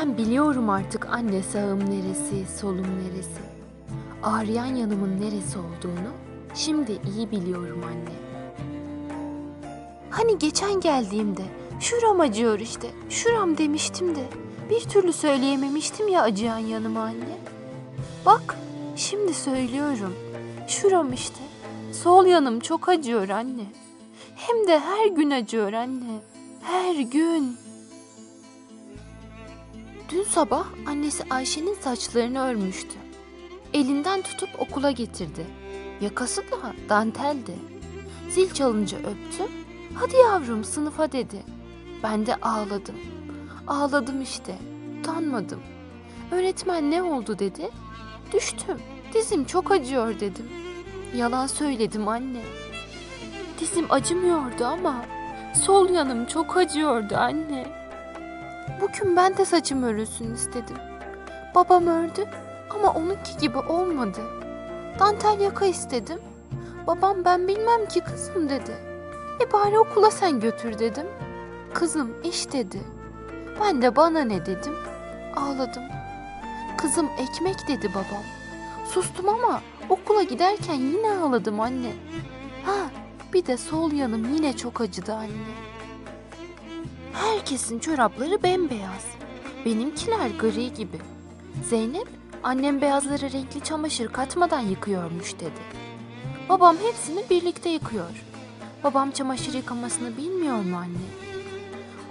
Ben biliyorum artık anne sağım neresi, solum neresi. Ağrıyan yanımın neresi olduğunu şimdi iyi biliyorum anne. Hani geçen geldiğimde şuram acıyor işte, şuram demiştim de bir türlü söyleyememiştim ya acıyan yanıma anne. Bak şimdi söylüyorum. Şuram işte. Sol yanım çok acıyor anne. Hem de her gün acıyor anne. Her gün. Dün sabah annesi Ayşe'nin saçlarını örmüştü. Elinden tutup okula getirdi. Yakası da danteldi. Zil çalınca öptü. Hadi yavrum sınıfa dedi. Ben de ağladım. Ağladım işte. Utanmadım. Öğretmen ne oldu dedi. Düştüm. Dizim çok acıyor dedim. Yalan söyledim anne. Dizim acımıyordu ama sol yanım çok acıyordu anne. Bugün ben de saçım örülsün istedim. Babam ördü ama onunki gibi olmadı. Dantel yaka istedim. Babam ben bilmem ki kızım dedi. E bari okula sen götür dedim. Kızım iş dedi. Ben de bana ne dedim. Ağladım. Kızım ekmek dedi babam. Sustum ama okula giderken yine ağladım anne. Ha bir de sol yanım yine çok acıdı anne. Herkesin çorapları bembeyaz. Benimkiler gri gibi. Zeynep annem beyazlara renkli çamaşır katmadan yıkıyormuş dedi. Babam hepsini birlikte yıkıyor. Babam çamaşır yıkamasını bilmiyor mu anne?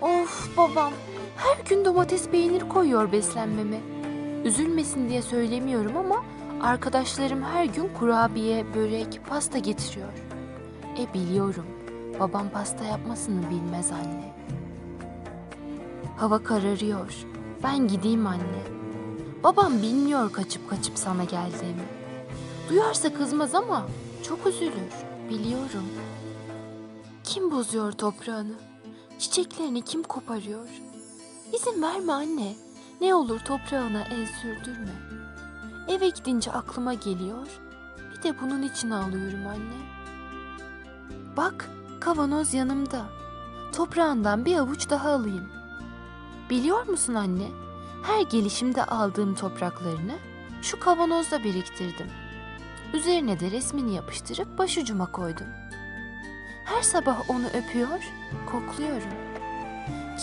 Of babam her gün domates peynir koyuyor beslenmeme. Üzülmesin diye söylemiyorum ama arkadaşlarım her gün kurabiye, börek, pasta getiriyor. E biliyorum babam pasta yapmasını bilmez anne. Hava kararıyor. Ben gideyim anne. Babam bilmiyor kaçıp kaçıp sana geldiğimi. Duyarsa kızmaz ama çok üzülür. Biliyorum. Kim bozuyor toprağını? Çiçeklerini kim koparıyor? İzin verme anne. Ne olur toprağına el sürdürme. Eve gidince aklıma geliyor. Bir de bunun için ağlıyorum anne. Bak kavanoz yanımda. Toprağından bir avuç daha alayım. Biliyor musun anne? Her gelişimde aldığım topraklarını şu kavanozda biriktirdim. Üzerine de resmini yapıştırıp başucuma koydum. Her sabah onu öpüyor, kokluyorum.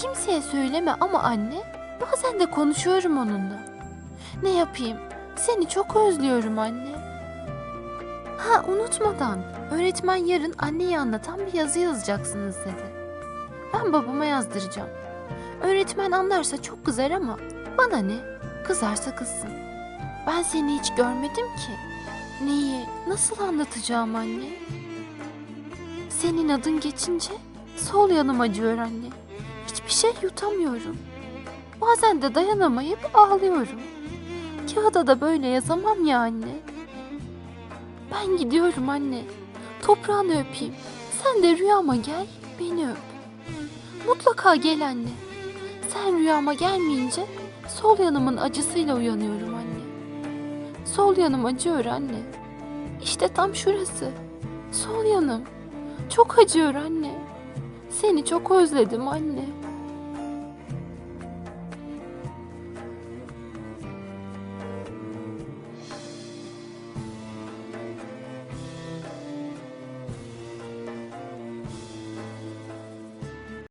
Kimseye söyleme ama anne, bazen de konuşuyorum onunla. Ne yapayım? Seni çok özlüyorum anne. Ha unutmadan, öğretmen yarın anneyi anlatan bir yazı yazacaksınız dedi. Ben babama yazdıracağım. Öğretmen anlarsa çok kızar ama bana ne? Kızarsa kızsın. Ben seni hiç görmedim ki. Neyi, nasıl anlatacağım anne? Senin adın geçince sol yanım acıyor anne. Hiçbir şey yutamıyorum. Bazen de dayanamayıp ağlıyorum. Kağıda da böyle yazamam ya anne. Ben gidiyorum anne. Toprağını öpeyim. Sen de rüyama gel, beni öp. Mutlaka gel anne. Sen rüyama gelmeyince sol yanımın acısıyla uyanıyorum anne. Sol yanım acıyor anne. İşte tam şurası. Sol yanım. Çok acıyor anne. Seni çok özledim anne.